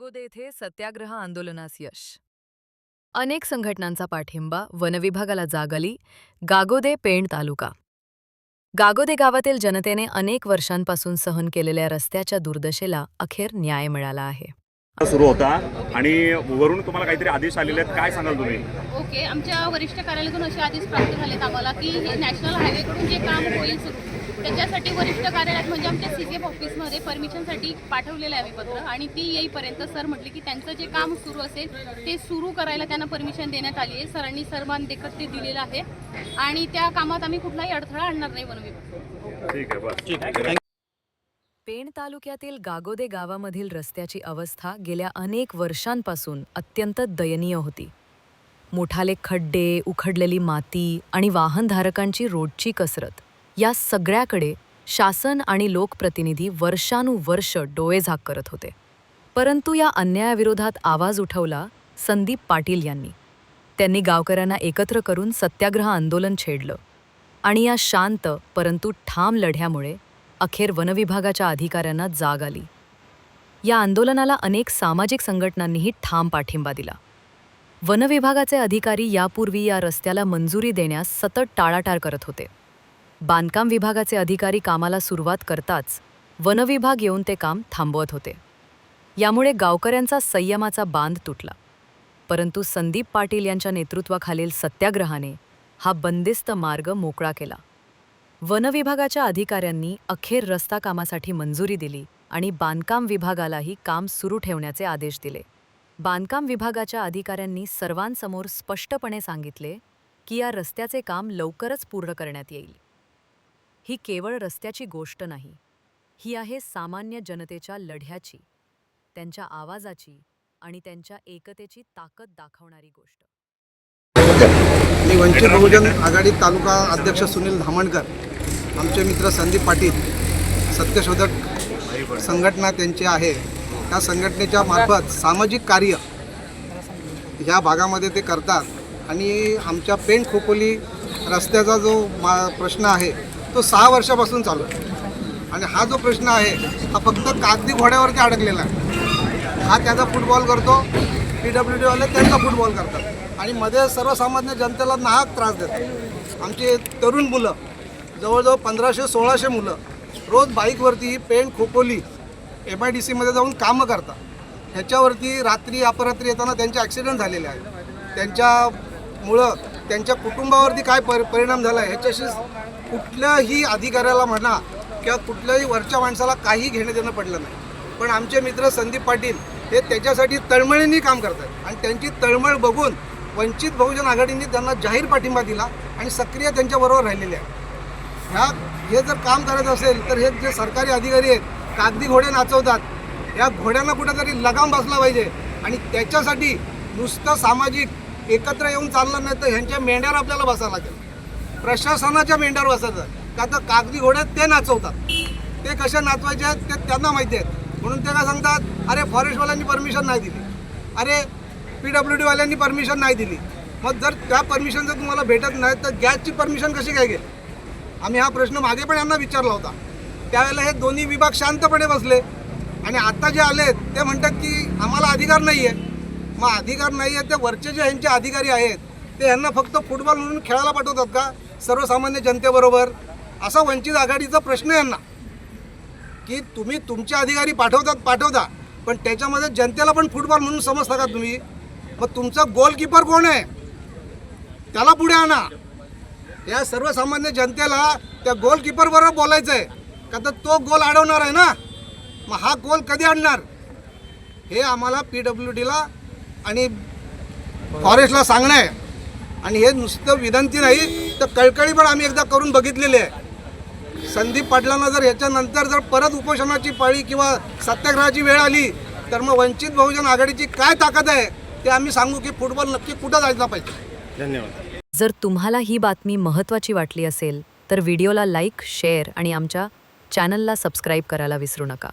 गागोदे येथे सत्याग्रह आंदोलनास यश. अनेक संघटनांचा पाठिंबा वनविभागाला जाग आली गागोदे पेण तालुका. गागोदे गावातील जनतेने अनेक वर्षांपासून सहन केलेल्या रस्त्याच्या दुर्दशेला अखेर न्याय मिळाला आहे. सुरू होता आणि वरून तुम्हाला काहीतरी आदेश आलेले आहेत काय सांगाल तुम्ही? ओके आमच्या वरिष्ठ कार्यालयातून असे आदेश प्राप्त झालेत आम्हाला की हे नॅशनल हायवेकडून जे काम होईल सुरू त्याच्यासाठी वरिष्ठ कार्यालयात म्हणजे आमच्या सी एफ ऑफिसमध्ये परमिशनसाठी पाठवलेलं आहे आम्ही पत्र. आणि ती येईपर्यंत सर म्हटले की त्यांचं जे काम सुरू असेल ते सुरू करायला त्यांना परमिशन देण्यात आली आहे. सरांनी सर्वांनी देखत ते दिलेलं आहे. आणि त्या कामात आम्ही कुठलाही अडथळा आणणार नाही वनविभाग ठीक आहे बस. पेण तालुक्यातील गागोदे गावामधील रस्त्याची अवस्था गेल्या अनेक वर्षांपासून अत्यंत दयनीय होती. मोठाले खड्डे उखडलेली माती आणि वाहनधारकांची रोडची कसरत. या सगळ्याकडे शासन आणि लोकप्रतिनिधी वर्षानुवर्ष डोळेझाक करत होते. परंतु या अन्यायाविरोधात आवाज उठवला संदीप पाटील यांनी. त्यांनी गावकऱ्यांना एकत्र करून सत्याग्रह आंदोलन छेडलं आणि या शांत परंतु ठाम लढ्यामुळे अखेर वनविभागाच्या अधिकाऱ्यांना जाग आली. या आंदोलनाला अनेक सामाजिक संघटनांनीही ठाम पाठिंबा दिला. वनविभागाचे अधिकारी यापूर्वी या रस्त्याला मंजुरी देण्यास सतत टाळाटाळ करत होते. बांधकाम विभागाचे अधिकारी कामाला सुरुवात करताच वनविभाग येऊन ते काम थांबवत होते. यामुळे गावकऱ्यांचा संयमाचा बांध तुटला. परंतु संदीप पाटील यांच्या नेतृत्वाखालील सत्याग्रहाने हा बंदिस्त मार्ग मोकळा केला. वनविभागाच्या अधिकाऱ्यांनी अखेर रस्ता कामासाठी मंजुरी दिली आणि बांधकाम विभागालाही काम सुरू ठेवण्याचे आदेश दिले. बांधकाम विभागाच्या अधिकाऱ्यांनी सर्वांसमोर स्पष्टपणे सांगितले की या रस्त्याचे काम लवकरच पूर्ण करण्यात येईल. ही केवळ रस्त्याची गोष्ट नाही ही आहे सामान्य जनतेच्या लढ्याची त्यांच्या आवाजाची आणि त्यांच्या एकतेची ताकद दाखवणारी गोष्ट. मी वंचित बहुजन आघाडी तालुका अध्यक्ष सुनील धामणकर आमचे मित्र संदीप पाटील सत्यशोधक संघटना त्यांची आहे. त्या संघटनेच्या मार्फत सामाजिक कार्य ह्या भागामध्ये ते करतात आणि आमच्या पेण खोपोली रस्त्याचा जो मा प्रश्न आहे तो सहा वर्षापासून चालू आहे. आणि हा जो प्रश्न आहे हा फक्त कागदी घोड्यावरती अडकलेला आहे. हा त्याचा फुटबॉल करतो पी डब्ल्यू डीवाले त्यांचा फुटबॉल करतात. आणि मध्ये सर्वसामान्य जनतेला नाहक त्रास देतात. आमचे तरुण मुलं जवळजवळ पंधराशे सोळाशे मुलं रोज बाईकवरती Pen Khopoli M I D सीमध्ये जाऊन कामं करतात. ह्याच्यावरती रात्री अपरात्री येताना त्यांचे ॲक्सिडेंट झालेले आहेत. त्यांच्यामुळं त्यांच्या कुटुंबावरती काय पर परिणाम झाला आहे ह्याच्याशी कुठल्याही अधिकाऱ्याला म्हणा किंवा कुठल्याही वरच्या माणसाला काही घेणं देणं पडलं नाही. पण आमचे मित्र संदीप पाटील हे त्याच्यासाठी तळमळीने काम करतात आणि त्यांची तळमळ बघून वंचित बहुजन आघाडीने त्यांना जाहीर पाठिंबा दिला आणि सक्रिय त्यांच्याबरोबर राहिलेले आहे ह्या हे जर काम करत असेल तर हे जे सरकारी अधिकारी आहेत कागदी घोडे नाचवतात या घोड्यांना कुठेतरी लगाम बसला पाहिजे. आणि त्याच्यासाठी नुसतं सामाजिक एकत्र येऊन चाललं नाही तर ह्यांच्या मेंढ्यावर आपल्याला बसावं लागेल. प्रशासनाच्या मेंढ्यावर बसायचं. का तर कागदी घोड्यात ते नाचवतात. ते कसे नाचवायचे आहेत ते त्यांना माहिती आहेत. म्हणून ते काय सांगतात अरे फॉरेस्टवाल्यांनी परमिशन नाही दिली. अरे पी डब्ल्यू डीवाल्यांनी परमिशन नाही दिली. मग जर त्या परमिशन जर तुम्हाला भेटत नाही तर गॅसची परमिशन कशी काय घेईल आम्ही हा प्रश्न मागे पण यांना विचारला होता. त्यावेळेला हे दोन्ही विभाग शांतपणे बसले. आणि आत्ता जे आले ते म्हणतात की आम्हाला अधिकार नाही आहे मग अधिकार नाही आहे ते वरचे जे ह्यांचे अधिकारी आहेत ते यांना फक्त फुटबॉल म्हणून खेळायला पाठवतात का? सर्वसामान्य जनतेबरोबर? असा वंचित आघाडीचा प्रश्न यांना. की तुम्ही तुमचे अधिकारी पाठवतात पाठवता पण त्याच्यामध्ये जनतेला पण फुटबॉल म्हणून समजता का तुम्ही? मग तुमचा गोलकीपर कोण आहे? त्याला पुढे आणा. या सर्वसामान्य जनतेला त्या गोलकीपरबरोबर बोलायचं आहे. का तर तो गोल अडवणार आहे ना? मग हा गोल कधी आणणार? हे आम्हाला पी डब्ल्यू डीला आणि फॉरेस्टला सांगणं आहे. आणि हे नुसतं विनंती नाही तर कळकळी पण आम्ही एकदा करून बघितलेली आहे. संदीप पाटलांना जर याच्यानंतर जर परत उपोषणाची पाळी किंवा सत्याग्रहाची वेळ आली तर मग वंचित बहुजन आघाडीची काय ताकद आहे ते आम्ही सांगू की फुटबॉल नक्की कुठं जायला पाहिजे. धन्यवाद. जर तुम्हाला ही बातमी महत्त्वाची वाटली असेल तर व्हिडिओला लाईक शेअर आणि आमच्या चॅनलला सबस्क्राईब करायला विसरू नका.